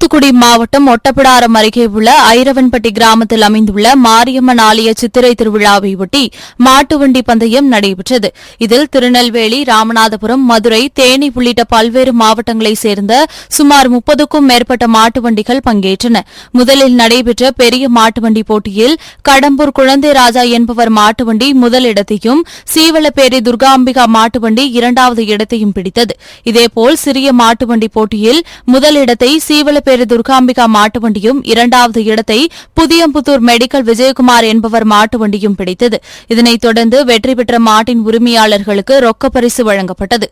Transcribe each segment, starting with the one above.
தூத்துக்குடி மாவட்டம் ஒட்டப்பிடாரம் அருகே உள்ள ஐரவன்பட்டி கிராமத்தில் அமைந்துள்ள மாரியம்மன் ஆலய சித்திரை திருவிழாவை மாட்டுவண்டி பந்தயம் நடைபெற்றது. இதில் திருநெல்வேலி ராமநாதபுரம் மதுரை தேனி உள்ளிட்ட பல்வேறு மாவட்டங்களைச் சேர்ந்த சுமார் முப்பதுக்கும் மேற்பட்ட மாட்டுவண்டிகள் பங்கேற்றன. முதலில் நடைபெற்ற பெரிய மாட்டுவண்டி போட்டியில் கடம்பூர் குழந்தை ராஜா என்பவர் மாட்டுவண்டி முதலிடத்தையும் சீவலப்பேரி துர்காம்பிகா மாட்டுவண்டி இரண்டாவது இடத்தையும் பிடித்தது. இதேபோல் சிறிய மாட்டுவண்டி போட்டியில் முதலிடத்தை சீவலப்பேரி துர்காம்பிகா மாட்டு வண்டியும் இரண்டாவது இடத்தை புதியம்புத்தூர் மெடிக்கல் விஜயகுமார் என்பவர் மாட்டு வண்டியும் பிடித்தது. இதனைத் தொடர்ந்து வெற்றி பெற்ற மாட்டின் உரிமையாளர்களுக்கு ரொக்க பரிசு வழங்கப்பட்டது.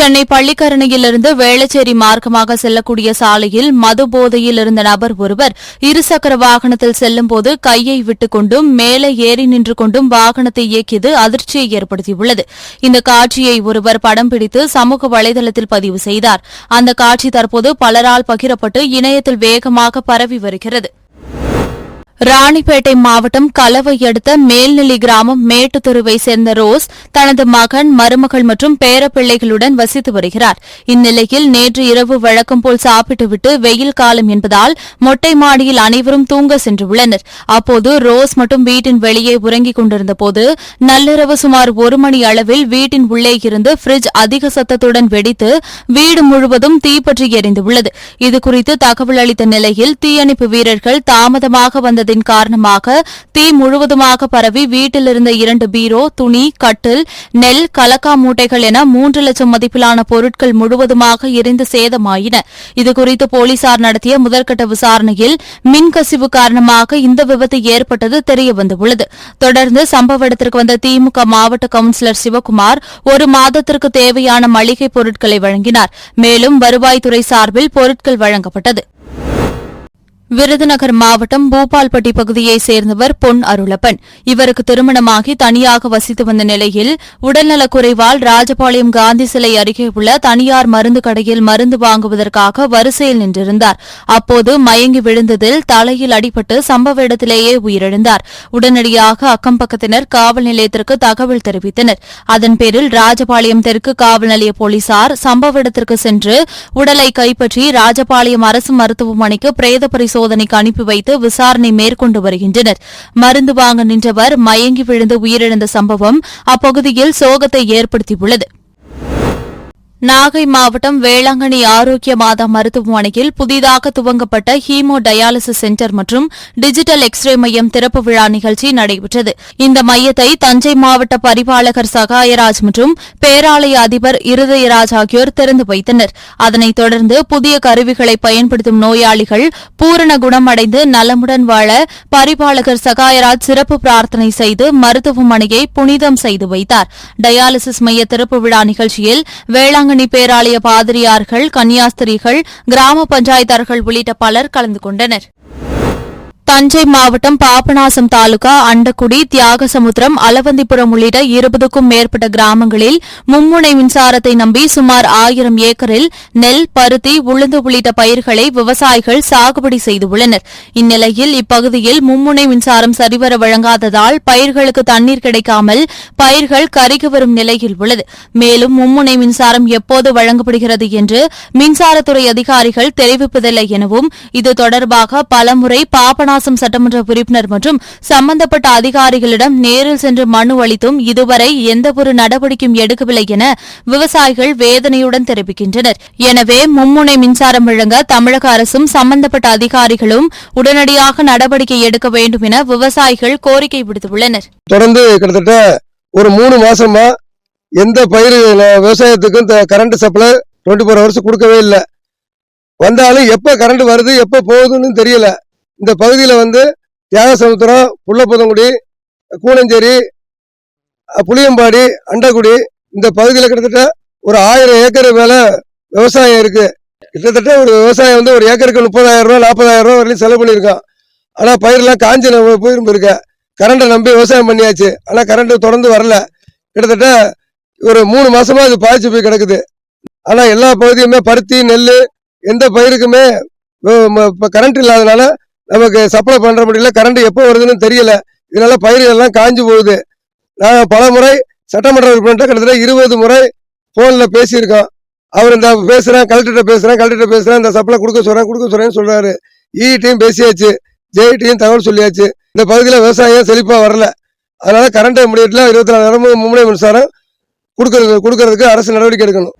சென்னை பள்ளிக்கரணையிலிருந்து வேளச்சேரி மார்க்கமாக செல்லக்கூடிய சாலையில் மது போதையில் இருந்த நபர் ஒருவர் இருசக்கர வாகனத்தில் செல்லும்போது கையை விட்டுக் கொண்டும் மேலே ஏறி நின்று கொண்டும் வாகனத்தை இயக்கியது அதிர்ச்சியை ஏற்படுத்தியுள்ளது. இந்த காட்சியை ஒருவர் படம் பிடித்து சமூக வலைதளத்தில் பதிவு செய்தார். அந்த காட்சி தற்போது பலரால் பகிரப்பட்டு இணையத்தில் வேகமாக பரவி வருகிறது. ராணிப்பேட்டை மாவட்டம் கலவை அடுத்த மேல்நிலை கிராமம் மேட்டுத்தெருவை சேர்ந்த ரோஸ் தனது மகன் மருமகள் மற்றும் பேரப்பிள்ளைகளுடன் வசித்து வருகிறார். இந்நிலையில் நேற்று இரவு வழக்கம் போல் சாப்பிட்டுவிட்டு வெயில் காலம் என்பதால் மொட்டை மாடியில் அனைவரும் தூங்க சென்றுள்ளனர். அப்போது ரோஸ் மட்டும் வீட்டின் வெளியே உறங்கிக் கொண்டிருந்தபோது நள்ளிரவு சுமார் ஒரு மணி அளவில் வீட்டின் உள்ளே இருந்து பிரிட்ஜ் அதிக சத்தத்துடன் வெடித்து வீடு முழுவதும் தீப்பற்றி எரிந்துள்ளது. இதுகுறித்து தகவல் அளித்த நிலையில் தீயணைப்பு வீரர்கள் தாமதமாக வந்தது வந்ததின் காரணமாக தீ முழுவதுமாக பரவி வீட்டில் இருந்த இரண்டு பீரோ துணி கட்டில் நெல் கலக்கா மூட்டைகள் என மூன்று லட்சம் மதிப்பிலான பொருட்கள் முழுவதுமாக எரிந்து சேதமாயின. இதுகுறித்து போலீசார் நடத்திய முதற்கட்ட விசாரணையில் மின்கசிவு காரணமாக இந்த விபத்து ஏற்பட்டது தெரியவந்துள்ளது. தொடர்ந்து சம்பவ இடத்திற்கு வந்த திமுக மாவட்ட கவுன்சிலர் சிவக்குமார் ஒரு மாதத்திற்கு தேவையான மளிகை பொருட்களை வழங்கினார். மேலும் வருவாய்த்துறை சார்பில் பொருட்கள் வழங்கப்பட்டது. விருதுநகர் மாவட்டம் பூபால்பட்டி பகுதியைச் சேர்ந்தவர் பொன் அருளப்பன். இவருக்கு திருமணமாகி தனியாக வசித்து வந்த நிலையில் உடல்நலக்குறைவால் ராஜபாளையம் காந்தி சிலை அருகே உள்ள தனியார் மருந்து கடையில் மருந்து வாங்குவதற்காக வரிசையில் நின்றிருந்தார். அப்போது மயங்கி விழுந்ததில் தலையில் அடிபட்டு சம்பவ இடத்திலேயே உயிரிழந்தார். உடனடியாக அக்கம்பக்கத்தினர் காவல் நிலையத்திற்கு தகவல் தெரிவித்தனர். அதன் பேரில் ராஜபாளையம் தெற்கு காவல் நிலைய போலீசார் சம்பவ இடத்திற்கு சென்று உடலை கைப்பற்றி ராஜபாளையம் அரசு மருத்துவமனைக்கு பிரேத பரிசோதனை சோதனைக்கு அனுப்பி வைத்து விசாரணை மேற்கொண்டு வருகின்றனர். மருந்து வாங்க நின்றவர் மயங்கி விழுந்து உயிரிழந்த சம்பவம் அப்பகுதியில் சோகத்தை ஏற்படுத்தியுள்ளது. நாகை மாவட்டம் வேளாங்கண்ணி ஆரோக்கிய மாதா மருத்துவமனையில் புதிதாக துவங்கப்பட்ட ஹீமோ டயாலிசிஸ் சென்டர் மற்றும் டிஜிட்டல் எக்ஸ்ரே மையம் திறப்பு விழா நிகழ்ச்சி நடைபெற்றது. இந்த மையத்தை தஞ்சை மாவட்ட பரிபாலகர் சகாயராஜ் மற்றும் பேராலய அதிபர் இருதயராஜ் ஆகியோர் திறந்து வைத்தனர். அதனைத் தொடர்ந்து புதிய கருவிகளை பயன்படுத்தும் நோயாளிகள் பூரண குணமடைந்து நலமுடன் வாழ பரிபாலகர் சகாயராஜ் சிறப்பு பிரார்த்தனை செய்து மருத்துவமனையை புனிதம் செய்து வைத்தார். டயாலிசிஸ் மைய திறப்பு விழா நிகழ்ச்சியில் வேளாங்கண்ணி பேராலய பாதிரியார்கள் கன்னியாஸ்திரிகள் கிராம பஞ்சாயத்தார்கள் உள்ளிட்ட பலர் கலந்து கொண்டனர். தஞ்சை மாவட்டம் பாபநாசம் தாலுகா அண்டக்குடி தியாகசமுத்திரம் அலவந்திபுரம் உள்ளிட்ட இருபதுக்கும் மேற்பட்ட கிராமங்களில் மும்முனை மின்சாரத்தை நம்பி சுமார் ஆயிரம் ஏக்கரில் நெல் பருத்தி உளுந்து உள்ளிட்ட பயிர்களை விவசாயிகள் சாகுபடி செய்துள்ளனர். இந்நிலையில் இப்பகுதியில் மும்முனை மின்சாரம் சரிவர வழங்காததால் பயிர்களுக்கு தண்ணீர் கிடைக்காமல் பயிர்கள் கருகி வரும் நிலையில் உள்ளது. மேலும் மும்முனை மின்சாரம் எப்போது வழங்கப்படுகிறது என்று மின்சாரத்துறை அதிகாரிகள் தெரிவிப்பதில்லை எனவும் இது தொடர்பாக பலமுறை பாபநாசம் சட்டமன்ற உறுப்பினர் மற்றும் சம்பந்தப்பட்ட அதிகாரிகளிடம் நேரில் சென்று மனு அளித்தும் இதுவரை எந்தவொரு நடவடிக்கையும் எடுக்கவில்லை என விவசாயிகள் வேதனையுடன் தெரிவிக்கின்றனர். எனவே மும்முனை மின்சாரம் வழங்க தமிழக அரசும் சம்பந்தப்பட்ட அதிகாரிகளும் உடனடியாக நடவடிக்கை எடுக்க வேண்டும் என விவசாயிகள் கோரிக்கை விடுத்துள்ளனர். தொடர்ந்து கிட்டத்தட்ட ஒரு மூணு மாசமா எந்த பயிர் விவசாயத்துக்கும் current supply twenty four hours கொடுக்கவே இல்லை. வந்தாலும் எப்போ கரண்ட் வருது எப்போ போகுதுன்னு தெரியல. இந்த பகுதியில் வந்து தியாகசமுத்திரம் புள்ளப்புதங்குடி கூனஞ்சேரி புளியம்பாடி அண்டக்குடி இந்த பகுதியில் கிட்டத்தட்ட ஒரு ஆயிரம் ஏக்கர் மேலே விவசாயம் இருக்குது கிட்டத்தட்ட ஒரு விவசாயம் வந்து ஒரு ஏக்கருக்கு முப்பதாயிரம் ரூபா நாற்பதாயிரம் ரூபா வரையும் செலவு பண்ணியிருக்கான் ஆனால் பயிரெலாம் காஞ்சி போயிரும் இருக்க. கரண்ட்டை நம்பி விவசாயம் பண்ணியாச்சு. ஆனால் கரண்ட்டு தொடர்ந்து வரல. கிட்டத்தட்ட ஒரு மூணு மாசமா அது பாய்ச்சி போய் கிடக்குது. ஆனால் எல்லா பகுதியுமே பருத்தி நெல் எந்த பயிருக்குமே இப்போ கரண்ட் இல்லாதனால நமக்கு சப்ளை பண்ணுற முடியல கரண்ட் எப்போ வருதுன்னு தெரியல. இதனால பயிர்கள் எல்லாம் காஞ்சு போகுது. நான் பல முறை சட்டமன்ற உறுப்பினர்கிட்ட கிட்டத்தட்ட இருபது முறை ஃபோனில் பேசியிருக்கோம். அவர் இந்த பேசுகிறேன் கலெக்டர்கிட்ட பேசுறேன் கலெக்டர்கிட்ட பேசுகிறேன் இந்த சப்ளை கொடுக்க சொல்கிறேன் கொடுக்க சொல்கிறேன்னு சொல்கிறாரு இடியும் பேசியாச்சு ஜேடியும் தகவல் சொல்லியாச்சு. இந்த பகுதியில் விவசாயம் செழிப்பாக வரல. அதனால் கரண்ட் முடியல இருபத்தி நாலு நேரமும் மும்முனை மின்சாரம் கொடுக்கறது கொடுக்கறதுக்கு அரசு நடவடிக்கை எடுக்கணும்.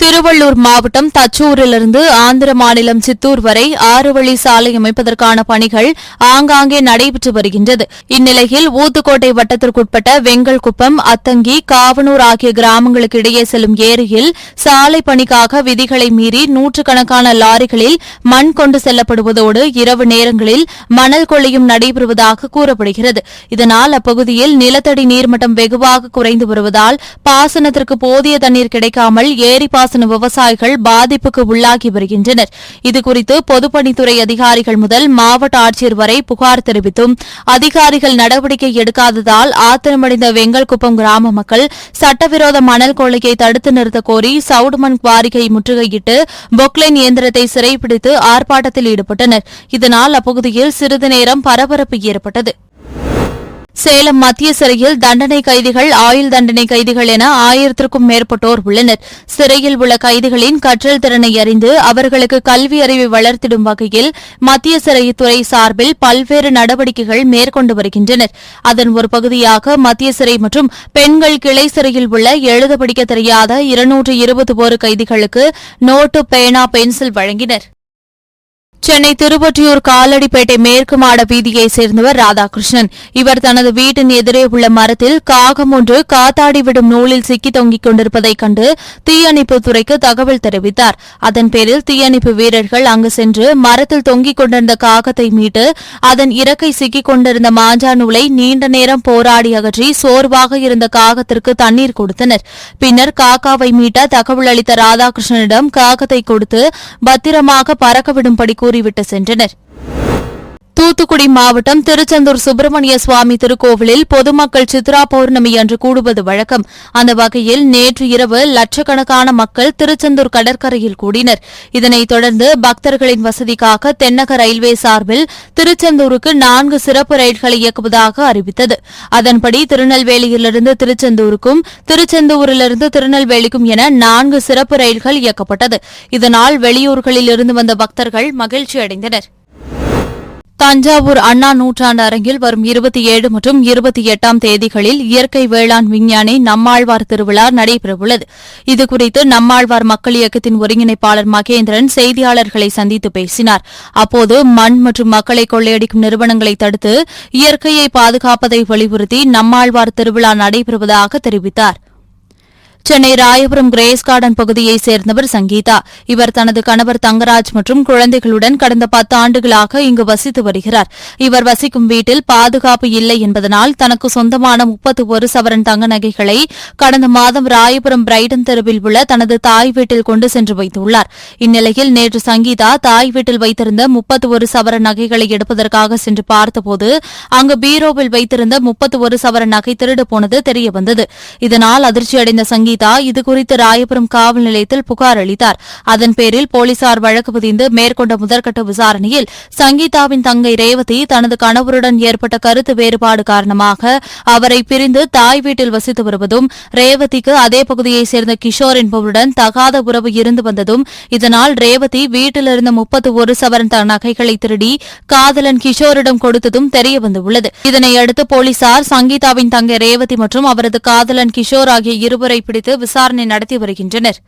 திருவள்ளூர் மாவட்டம் தச்சூரிலிருந்து ஆந்திர மாநிலம் சித்தூர் வரை ஆறு வழி சாலை அமைப்பதற்கான பணிகள் ஆங்காங்கே நடைபெற்று வருகின்றது. இந்நிலையில் ஊத்துக்கோட்டை வட்டத்திற்குட்பட்ட வெங்கல்குப்பம் அத்தங்கி காவனூர் ஆகிய கிராமங்களுக்கு இடையே செல்லும் ஏரியில் சாலை பணிக்காக விதிகளை மீறி நூற்றுக்கணக்கான லாரிகளில் மண் கொண்டு செல்லப்படுவதோடு இரவு நேரங்களில் மணல் கொள்ளையும் நடைபெறுவதாக கூறப்படுகிறது. இதனால் அப்பகுதியில் நிலத்தடி நீர்மட்டம் வெகுவாக குறைந்து வருவதால் பாசனத்திற்கு போதிய தண்ணீர் கிடைக்காமல் ஏரி பாசன பாசன விவசாயிகள் பாதிப்புக்கு உள்ளாகி வருகின்றனர். இதுகுறித்து பொதுப்பணித்துறை அதிகாரிகள் முதல் மாவட்ட ஆட்சியர் வரை புகார் தெரிவித்தும் அதிகாரிகள் நடவடிக்கை எடுக்காததால் ஆத்திரமடைந்த வெங்கல்குப்பம் கிராம மக்கள் சட்டவிரோத மணல் கொள்ளையை தடுத்து நிறுத்த கோரி சவுடுமண் குவாரிகை முற்றுகையிட்டு பொக்லைன் இயந்திரத்தை சிறைப்பிடித்து ஆர்ப்பாட்டத்தில் ஈடுபட்டனர். இதனால் அப்பகுதியில் சிறிது நேரம் பரபரப்பு ஏற்பட்டது. சேலம் மத்திய சிறையில் தண்டனை கைதிகள் ஆயுள் தண்டனை கைதிகள் என ஆயிரத்திற்கும் மேற்பட்டோர் உள்ளனர். சிறையில் உள்ள கைதிகளின் கற்றல் திறனை அறிந்து அவர்களுக்கு கல்வி அறிவை வளர்த்திடும் வகையில் மத்திய சிறைத்துறை சார்பில் பல்வேறு நடவடிக்கைகள் மேற்கொண்டு வருகின்றனர். அதன் ஒரு பகுதியாக மத்திய சிறை மற்றும் பெண்கள் கிளை சிறையில் உள்ள எழுத படிக்க தெரியாத இருநூற்று இருபது ஒரு கைதிகளுக்கு நோட்டு பேனா பென்சில் வழங்கினர். சென்னை திருவொற்றியூர் காலடிப்பேட்டை மேற்கு மாட வீதியைச் சேர்ந்தவர் ராதாகிருஷ்ணன். இவர் தனது வீட்டின் எதிரே உள்ள மரத்தில் காகம் ஒன்று காத்தாடிவிடும் நூலில் சிக்கி தொங்கிக் கொண்டிருப்பதைக் கண்டு தீயணைப்புத்துறைக்கு தகவல் தெரிவித்தார். அதன் பேரில் தீயணைப்பு வீரர்கள் அங்கு சென்று மரத்தில் தொங்கிக் கொண்டிருந்த காகத்தை மீட்டு அதன் இறக்கை சிக்கிக் கொண்டிருந்த மாஞ்சா நூலை நீண்ட நேரம் போராடி அகற்றி சோர்வாக இருந்த காகத்திற்கு தண்ணீர் கொடுத்தனர். பின்னர் காக்காவை மீட்ட தகவல் அளித்த ராதாகிருஷ்ணனிடம் காகத்தை கொடுத்து பத்திரமாக பறக்கவிடும்படி கூறிவிட்டு சென்றனர். தூத்துக்குடி மாவட்டம் திருச்செந்தூர் சுப்பிரமணிய சுவாமி திருக்கோவிலில் பொதுமக்கள் சித்ரா பௌர்ணமி அன்று கூடுவது வழக்கம். அந்த வகையில் நேற்று இரவு லட்சக்கணக்கான மக்கள் திருச்செந்தூர் கடற்கரையில் கூடினர். இதனைத் தொடர்ந்து பக்தர்களின் வசதிக்காக தென்னக ரயில்வே சார்பில் திருச்செந்தூருக்கு நான்கு சிறப்பு ரயில்களை இயக்குவதாக அறிவித்தது. அதன்படி திருநெல்வேலியிலிருந்து திருச்செந்தூருக்கும் திருச்செந்தூரிலிருந்து திருநெல்வேலிக்கும் என நான்கு சிறப்பு ரயில்கள் இயக்கப்பட்டது. இதனால் வெளியூர்களில் இருந்து வந்த பக்தர்கள் மகிழ்ச்சியடைந்தனா் தஞ்சாவூர் அண்ணா நூற்றாண்டு அரங்கில் வரும் இருபத்தி ஏழு மற்றும் இருபத்தி எட்டாம் தேதிகளில் இயற்கை வேளாண் விஞ்ஞானி நம்மாழ்வார் திருவிழா நடைபெறவுள்ளது. இதுகுறித்து நம்மாழ்வார் மக்கள் இயக்கத்தின் ஒருங்கிணைப்பாளர் மகேந்திரன் செய்தியாளர்களை சந்தித்து பேசினார். அப்போது மண் மற்றும் மக்களை கொள்ளையடிக்கும் நிறுவனங்களை தடுத்து இயற்கையை பாதுகாப்பதை வலியுறுத்தி நம்மாழ்வார் திருவிழா நடைபெறுவதாக தெரிவித்தார். சென்னை ராயபுரம் கிரேஸ் கார்டன் பகுதியைச் சேர்ந்தவர் சங்கீதா. இவர் தனது கணவர் தங்கராஜ் மற்றும் குழந்தைகளுடன் கடந்த பத்து ஆண்டுகளாக இங்கு வசித்து வருகிறார். இவர் வசிக்கும் வீட்டில் பாதுகாப்பு இல்லை என்பதனால் தனக்கு சொந்தமான முப்பத்து ஒரு சவரன் தங்க நகைகளை கடந்த மாதம் ராயபுரம் பிரைடன் தெருவில் உள்ள தனது தாய் வீட்டில் கொண்டு சென்று வைத்துள்ளார். இந்நிலையில் நேற்று சங்கீதா தாய் வீட்டில் வைத்திருந்த முப்பத்து ஒரு சவரன் நகைகளை எடுப்பதற்காக சென்று பார்த்தபோது அங்கு பீரோவில் வைத்திருந்த முப்பத்து ஒரு சவரன் நகை திருடு போனது தெரியவந்தது. இதனால் அதிர்ச்சியடைந்த சங்கீதா வினிதா இதுகுறித்து ராயபுரம் காவல் நிலையத்தில் புகார் அளித்தார். அதன் பேரில் போலீசார் வழக்கு பதிந்து மேற்கொண்ட முதற்கட்ட விசாரணையில் சங்கீதாவின் தங்கை ரேவதி தனது கணவருடன் ஏற்பட்ட கருத்து வேறுபாடு காரணமாக அவரை பிரிந்து தாய் வீட்டில் வசித்து வருவதும் ரேவதிக்கு அதே பகுதியைச் சேர்ந்த கிஷோர் என்பவருடன் தகாத உறவு இருந்து வந்ததும் இதனால் ரேவதி வீட்டிலிருந்த முப்பத்து ஒரு சவரன் நகைகளை திருடி காதலன் கிஷோரிடம் கொடுத்ததும் தெரியவந்துள்ளது இதனையடுத்து போலீசார் சங்கீதாவின் தங்கை ரேவதி மற்றும் அவரது காதலன் கிஷோர் ஆகிய இருவரை பிடித்து விசாரணை நடத்தி வருகின்றனர்.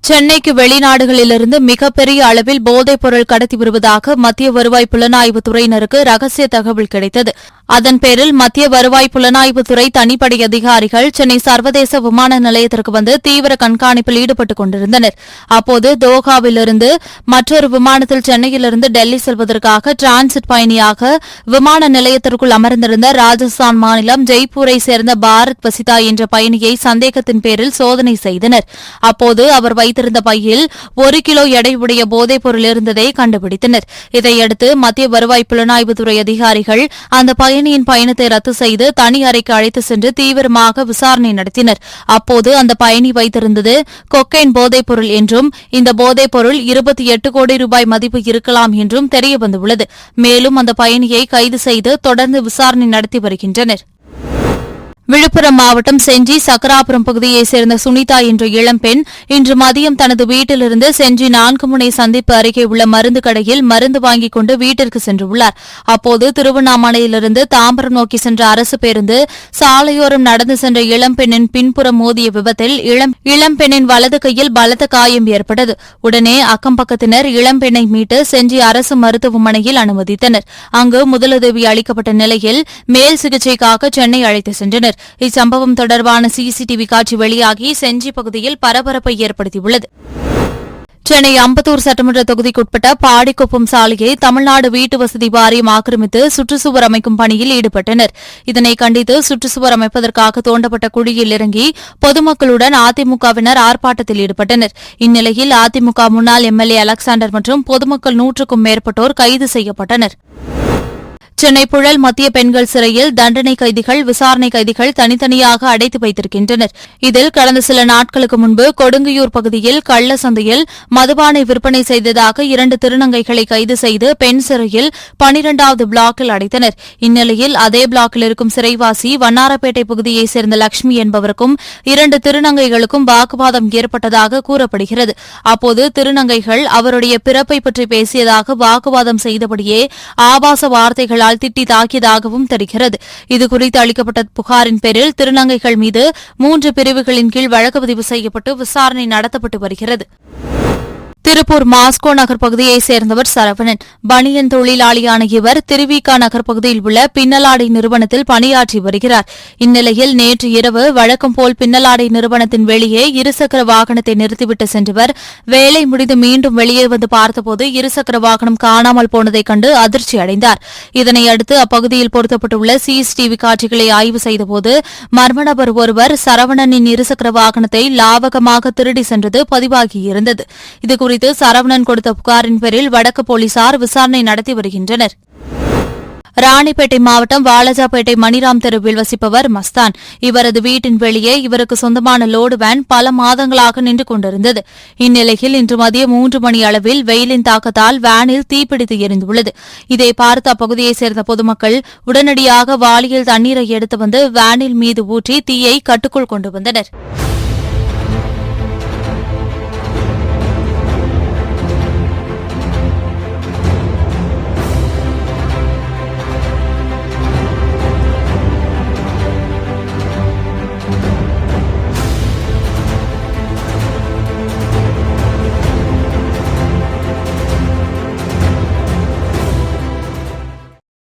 சென்னைக்கு வெளிநாடுகளிலிருந்து மிகப்பெரிய அளவில் போதைப் பொருள் கடத்தி வருவதாக மத்திய வருவாய் புலனாய்வு துறையினருக்கு ரகசிய தகவல் கிடைத்தது. அதன் பேரில் மத்திய வருவாய் புலனாய்வுத்துறை தனிப்படை அதிகாரிகள் சென்னை சர்வதேச விமான நிலையத்திற்கு வந்து தீவிர கண்காணிப்பில் ஈடுபட்டுக் கொண்டிருந்தனர். அப்போது தோஹாவிலிருந்து மற்றொரு விமானத்தில் சென்னையிலிருந்து டெல்லி செல்வதற்காக டிரான்சிட் பயணியாக விமான நிலையத்திற்குள் அமர்ந்திருந்த ராஜஸ்தான் மாநிலம் ஜெய்ப்பூரை சேர்ந்த பாரத் பசிதா என்ற பயணியை சந்தேகத்தின் பேரில் சோதனை செய்தனர். அப்போது அவர் வைத்திருந்த பையில் ஒரு கிலோ எடையுடைய போதைப் பொருள் இருந்ததை கண்டுபிடித்தனர். இதையடுத்து மத்திய வருவாய் புலனாய்வுத்துறை அதிகாரிகள் அந்த பயணியின் பயணத்தை ரத்து செய்து தனி அறைக்கு அழைத்து சென்று தீவிரமாக விசாரணை நடத்தினர். அப்போது அந்த பயணி வைத்திருந்தது கொக்கைன் போதைப் பொருள் என்றும் இந்த போதைப் பொருள் இருபத்தி எட்டு கோடி ரூபாய் மதிப்பு இருக்கலாம் என்றும் தெரியவந்துள்ளது. மேலும் அந்த பயணியை கைது செய்து தொடர்ந்து விசாரணை நடத்தி வருகின்றனர். விழுப்புரம் மாவட்டம் செஞ்சி சக்கராபுரம் பகுதியைச் சேர்ந்த சுனிதா என்ற இளம்பெண் இன்று மதியம் தனது வீட்டிலிருந்து செஞ்சி நான்கு முனை சந்திப்பு அருகே உள்ள மருந்து கடையில் மருந்து வாங்கிக் கொண்டு வீட்டிற்கு சென்றுள்ளார். அப்போது திருவண்ணாமலையிலிருந்து தாம்பரம் நோக்கி சென்ற அரசு பேருந்து சாலையோரம் நடந்து சென்ற இளம்பெண்ணின் பின்புறம் மோதிய விபத்தில் இளம் இளம்பெண்ணின் வலது கையில் பலத்த காயம் ஏற்பட்டது. உடனே அக்கம் பக்கத்தினர் இளம்பெண்ணை மீட்டு செஞ்சி அரசு மருத்துவமனையில் அனுமதித்தனர். அங்கு முதலுதவி அளிக்கப்பட்ட நிலையில் மேல் சிகிச்சைக்காக சென்னை அழைத்து சென்றனர். இச்சம்பவம் தொடர்பான சிசிடிவி காட்சி வெளியாகி செஞ்சி பகுதியில் பரபரப்பை ஏற்படுத்தியுள்ளது. சென்னை அம்பத்தூர் சட்டமன்ற தொகுதிக்குட்பட்ட பாடிக்குப்பம் சாலையை தமிழ்நாடு வீட்டு வசதி வாரியம் ஆக்கிரமித்து சுற்றுச்சுவர் அமைக்கும் பணியில் ஈடுபட்டனர். இதனை கண்டித்து சுற்றுச்சுவர் அமைப்பதற்காக தோண்டப்பட்ட குழியில் இறங்கி பொதுமக்களுடன் அதிமுகவினர் ஆர்ப்பாட்டத்தில் ஈடுபட்டனர். இந்நிலையில் அதிமுக முன்னாள் எம்எல்ஏ அலெக்சாண்டர் மற்றும் பொதுமக்கள் நூற்றுக்கும் மேற்பட்டோர் கைது செய்யப்பட்டனர். சென்னை புழல் மத்திய பெண்கள் சிறையில் தண்டனை கைதிகள் விசாரணை கைதிகள் தனித்தனியாக அடைத்து வைத்திருக்கின்றனர். இதில் கடந்த சில நாட்களுக்கு முன்பு கொடுங்கையூர் பகுதியில் கள்ள சந்தையில் மதுபானை விற்பனை செய்ததாக இரண்டு திருநங்கைகளை கைது செய்து பெண் சிறையில் பனிரெண்டாவது பிளாக்கில் அடைத்தனர். இந்நிலையில் அதே பிளாக்கில் இருக்கும் சிறைவாசி வண்ணாரப்பேட்டை பகுதியைச் சேர்ந்த லட்சுமி என்பவருக்கும் இரண்டு திருநங்கைகளுக்கும் வாக்குவாதம் ஏற்பட்டதாக கூறப்படுகிறது. அப்போது திருநங்கைகள் அவருடைய பிறப்பை பற்றி பேசியதாக வாக்குவாதம் செய்தபடியே ஆபாச வார்த்தைகளால் திட்டி தாக்கியதாகவும் தெரிகிறது. இதுகுறித்து அளிக்கப்பட்ட புகாரின் பேரில் திருநங்கைகள் மீது மூன்று பிரிவுகளின் கீழ் வழக்கு பதிவு செய்யப்பட்டு விசாரணை நடத்தப்பட்டு வருகிறது. திருப்பூர் மாஸ்கோ நகர் பகுதியைச் சேர்ந்தவர் சரவணன். பனியன் தொழிலாளியான இவர் திருவிகா நகர் பகுதியில் உள்ள பின்னலாடை நிறுவனத்தில் பணியாற்றி வருகிறார். இந்நிலையில் நேற்று இரவு வழக்கம் போல் பின்னலாடை நிறுவனத்தின் வெளியே இருசக்கர வாகனத்தை நிறுத்திவிட்டு சென்றவர். வேலை முடிந்து மீண்டும் வெளியே வந்து பார்த்தபோது இருசக்கர வாகனம் காணாமல் போனதைக் கண்டு அதிர்ச்சி அடைந்தார். இதனையடுத்து அப்பகுதியில் பொருத்தப்பட்டுள்ள சிசிடிவி காட்சிகளை ஆய்வு செய்தபோது மர்ம நபர் ஒருவர் சரவணனின் இருசக்கர வாகனத்தை லாவகமாக திருடி சென்றது பதிவாகியிருந்தது. இதுகுறித்து குறித்து சரவணன் கொடுத்த புகாரின் பேரில் வடக்கு போலீசார் விசாரணை நடத்தி வருகின்றனர். ராணிப்பேட்டை மாவட்டம் வாலஜாபேட்டை மணிராம் தெருவில் வசிப்பவர் மஸ்தான். இவரது வீட்டின் வெளியே இவருக்கு சொந்தமான லோடு வேன் பல மாதங்களாக நின்று கொண்டிருந்தது. இந்நிலையில் இன்று மதியம் மூன்று மணி அளவில் வெயிலின் தாக்கத்தால் வேனில் தீப்பிடித்து எரிந்துள்ளது. இதை பார்த்த அப்பகுதியைச் சேர்ந்த பொதுமக்கள் உடனடியாக வாளியில் தண்ணீரை எடுத்து வந்து வேனில் மீது ஊற்றி தீயை கட்டுக்குள் கொண்டு வந்தனா்